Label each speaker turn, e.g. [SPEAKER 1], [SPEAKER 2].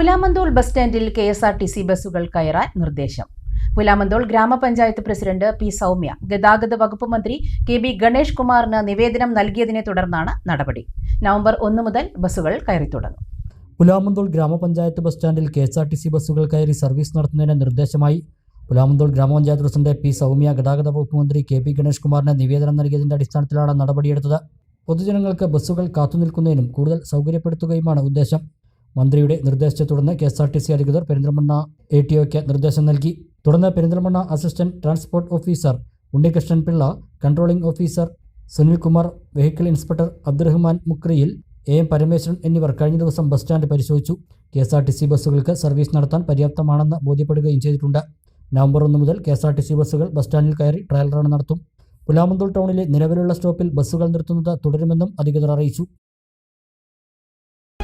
[SPEAKER 1] Pulamanthole bus സ്റ്റാൻഡിൽ K S R T C ബസ്സുകൾ കയറാൻ നിർദ്ദേശം. പുലാമന്തോൾ ഗ്രാമപഞ്ചായത്ത് പ്രസിഡന്റ് പി സൗമ്യ ഗതാഗത വകുപ്പ് മന്ത്രി കെ ബി ഗണേഷ് കുമാറിന് നിവേദനം നൽകിയതിനെ തുടർന്നാണ് നടപടി. നവംബർ ഒന്ന് മുതൽ ബസ്സുകൾ കയറി തുടങ്ങും.
[SPEAKER 2] പുലാമന്തോൾ ഗ്രാമപഞ്ചായത്ത് ബസ് സ്റ്റാൻഡിൽ K S R T C ബസ്സുകൾ കയറി സർവീസ് നടത്തുന്നതിന് നിർദ്ദേശമായി പുലാമന്തോൾ ഗ്രാമപഞ്ചായത്ത് പ്രസിഡന്റ് പി സൗമ്യ ഗതാഗത വകുപ്പ് മന്ത്രി കെ പി ഗണേഷ് കുമാറിന് നിവേദനം നൽകിയതിന്റെ അടിസ്ഥാനത്തിലാണ് നടപടിയെടുത്തത്. പൊതുജനങ്ങൾക്ക് ബസ്സുകൾ കാത്തുനിൽക്കുന്നതിനും കൂടുതൽ സൗകര്യപ്പെടുത്തുകയുമാണ് ഉദ്ദേശം. മന്ത്രിയുടെ നിർദ്ദേശത്തെ തുടർന്ന് K S R T C അധികൃതർ പെരിന്തൽമണ്ണ എ ടി നിർദ്ദേശം നൽകി. തുടർന്ന് Perinthalmanna assistant transport officer Unnikrishnan Pillai controlling officer Sunilkumar vehicle inspector Abdurahman മുക്രിയിൽ A M Parameswaran എന്നിവർ കഴിഞ്ഞ ദിവസം ബസ് സ്റ്റാൻഡ് പരിശോധിച്ചു. K S R T C ബസ്സുകൾക്ക് service നടത്താൻ പര്യാപ്തമാണെന്ന് ബോധ്യപ്പെടുകയും ചെയ്തിട്ടുണ്ട്. നവംബർ ഒന്ന് മുതൽ K S R T C ബസ്സുകൾ ബസ് സ്റ്റാൻഡിൽ കയറി ട്രയൽ റൺ നടത്തും. പുലാമന്തൂൾ ടൗണിലെ നിലവിലുള്ള സ്റ്റോപ്പിൽ ബസ്സുകൾ നിർത്തുന്നത് തുടരുമെന്നും അധികൃതർ അറിയിച്ചു.